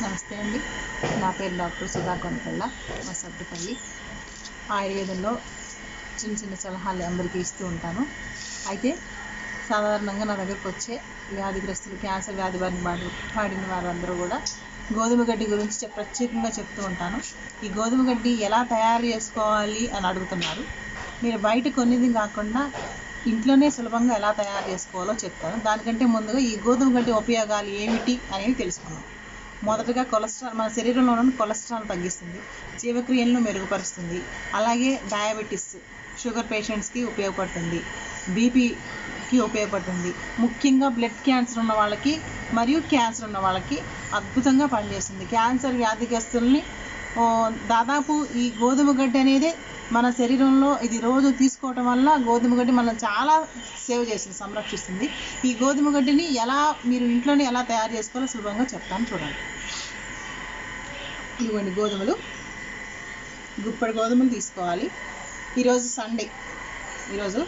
నమస్తే అండి. నా పేరు డాక్టర్ సుధా కొనకళ్ళ మా సత్తుపల్లి ఆయుర్వేదంలో చిన్న చిన్న సలహాలు అందరికీ ఇస్తూ ఉంటాను. అయితే సాధారణంగా నా దగ్గరకు వచ్చే వ్యాధిగ్రస్తులు క్యాన్సర్ వ్యాధి బారిన బాడి పాడిన వారందరూ కూడా గోధుమ గడ్డి గురించి ప్రత్యేకంగా చెప్తూ ఉంటాను. ఈ గోధుమ గడ్డి ఎలా తయారు చేసుకోవాలి అని అడుగుతున్నారు. మీరు బయట కొనేది కాకుండా ఇంట్లోనే సులభంగా ఎలా తయారు చేసుకోవాలో చెప్తాను. దానికంటే ముందుగా ఈ గోధుమ గడ్డి ఉపయోగాలు ఏమిటి అనేది తెలుసుకుందాం. మొదటగా కొలెస్ట్రాల్ మన శరీరంలో ఉన్న కొలెస్ట్రాల్ తగ్గిస్తుంది జీవక్రియలను మెరుగుపరుస్తుంది అలాగే డయాబెటీస్ షుగర్ పేషెంట్స్కి ఉపయోగపడుతుంది బీపీకి ఉపయోగపడుతుంది. ముఖ్యంగా బ్లడ్ క్యాన్సర్ ఉన్న వాళ్ళకి మరియు క్యాన్సర్ ఉన్న వాళ్ళకి అద్భుతంగా పనిచేస్తుంది. క్యాన్సర్ వ్యాధిగ్రస్తుల్ని దాదాపు ఈ గోధుమ గడ్డి అనేది మన శరీరంలో ఇది రోజు తీసుకోవటం వల్ల గోధుమ గడ్డి మనం చాలా సేవ్ చేస్తుంది సంరక్షిస్తుంది. ఈ గోధుమ గడ్డిని ఎలా మీరు ఇంట్లోనే ఎలా తయారు చేసుకోవాలో సులభంగా చెప్తాను చూడండి. ఇవ్వండి గోధుమలు. గుప్పడి గోధుమలు తీసుకోవాలి. ఈరోజు సండే. ఈరోజు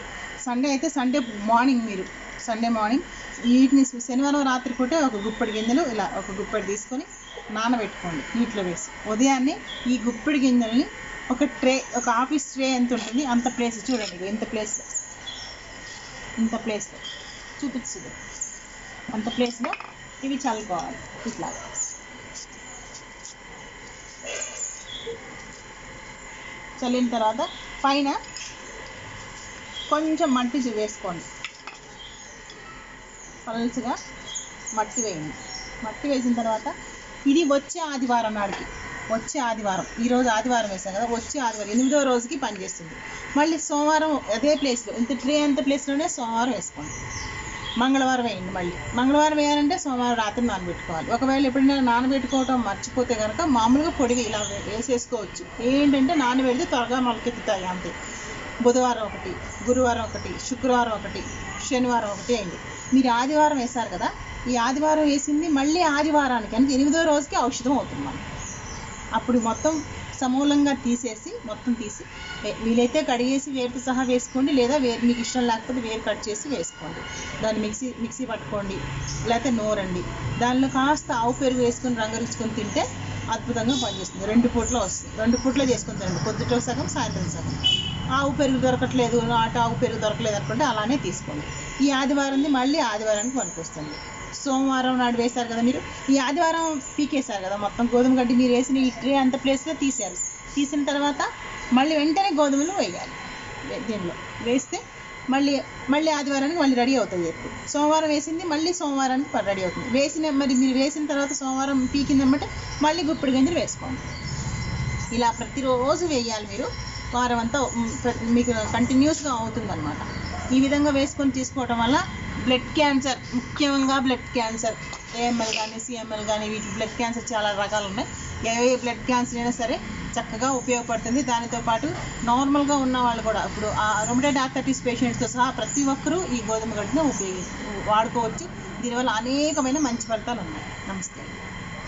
సండే అయితే సండే మార్నింగ్ మీరు సండే మార్నింగ్. వీటిని శనివారం రాత్రి పూటే ఒక గుప్పడి గింజలు ఇలా ఒక గుప్పడి తీసుకొని నానబెట్టుకోండి నీటిలో వేసి. ఉదయాన్నే ఈ గుప్పిడి గింజల్ని ఒక ట్రే ఒక ఆఫీస్ ట్రే ఎంత ఉంటుంది? అంత ప్లేస్ చూడండి ఎంత ఇంత ప్లేస్ ఇంత ప్లేస్లో చూపించదు అంత ప్లేస్లో ఇవి చల్లుకోవాలి. ఇట్లా. చల్లిన తర్వాత పైన కొంచెం మట్టి వేసుకోండి. పల్చగా మట్టి వేయండి. మట్టి వేసిన తర్వాత ఇది వచ్చే ఆదివారం నాడికి. వచ్చే ఆదివారం ఈరోజు ఆదివారం వేసాం కదా వచ్చే ఆదివారం ఎనిమిదో రోజుకి పనిచేస్తుంది మళ్ళీ సోమవారం అదే ప్లేస్లో ఇంత ట్రే అంత ప్లేస్లోనే సోమవారం వేసుకోండి మంగళవారం వేయండి మళ్ళీ. మంగళవారం వేయాలంటే సోమవారం రాత్రి నానబెట్టుకోవాలి. ఒకవేళ ఎప్పుడైనా నానబెట్టుకోవటం మర్చిపోతే కనుక మామూలుగా పొడిగా ఇలా వేసేసుకోవచ్చు. ఏంటంటే నానబెడితే త్వరగా మొలకెత్తుతాయి అంతే. బుధవారం ఒకటి గురువారం ఒకటి శుక్రవారం ఒకటి శనివారం ఒకటి వేయండి మీరు ఆదివారం వేశారు కదా ఈ ఆదివారం వేసింది మళ్ళీ ఆదివారానికి అంటే ఎనిమిదో రోజుకి ఔషధం అవుతుంది మనం అప్పుడు మొత్తం సమూలంగా తీసేసి మొత్తం తీసి వీలైతే కడిగేసి వేరుతో సహా వేసుకోండి లేదా వేరు మీకు ఇష్టం లేకపోతే వేరు కట్ చేసి వేసుకోండి. దాన్ని మిక్సీ మిక్సీ పట్టుకోండి లేకపోతే నోరండి. దానిలో కాస్త ఆవు పెరుగు వేసుకొని రంగరించుకొని తింటే అద్భుతంగా పనిచేస్తుంది. రెండు పూట్ల వస్తుంది. రెండు పూట్ల చేసుకొని తినండి. పొద్దుట సగం సాయంత్రం సగం. ఆవు పెరుగు దొరకట్లేదు ఆట ఆవు పెరుగు దొరకలేదు అనుకుంటే అలానే తీసుకోండి. ఈ ఆదివారంది మళ్ళీ ఆదివారానికి పనికొస్తుంది. సోమవారం నాడు వేశారు కదా మీరు? ఈ ఆదివారం పీకేశారు కదా మొత్తం గోధుమ గడ్డి మీరు వేసిన ఈ ట్రే అంత ప్లేస్లో తీశారు. తీసిన తర్వాత మళ్ళీ వెంటనే గోధుమలు వేయాలి. దీనిలో వేస్తే మళ్ళీ మళ్ళీ ఆదివారానికి మళ్ళీ రెడీ అవుతుంది. ఎప్పుడు సోమవారం వేసింది మళ్ళీ సోమవారానికి రెడీ అవుతుంది. వేసిన మరి మీరు వేసిన తర్వాత సోమవారం పీకిందమ్మంటే మళ్ళీ గుప్పిడి గింజలు వేసుకోండి. ఇలా ప్రతిరోజు వేయాలి మీరు. వారం అంతా మీకు కంటిన్యూస్గా అవుతుందన్నమాట. ఈ విధంగా వేసుకొని తీసుకోవటం వల్ల బ్లడ్ క్యాన్సర్ ముఖ్యంగా బ్లడ్ క్యాన్సర్ ఏఎంఎల్ కానీ సిఎంఎల్ కానీ వీటి బ్లడ్ క్యాన్సర్ చాలా రకాలు ఉన్నాయి ఏ బ్లడ్ క్యాన్సర్ అయినా సరే చక్కగా ఉపయోగపడుతుంది. దానితో పాటు నార్మల్గా ఉన్న వాళ్ళు కూడా ఇప్పుడు ఆ రొమటైడ్ ఆర్థరైటిస్ పేషెంట్స్తో సహా ప్రతి ఒక్కరూ ఈ గోధుమ గడ్డను ఉపయోగి వాడుకోవచ్చు. దీనివల్ల అనేకమైన మంచి ఫలితాలు ఉన్నాయి నమస్తే.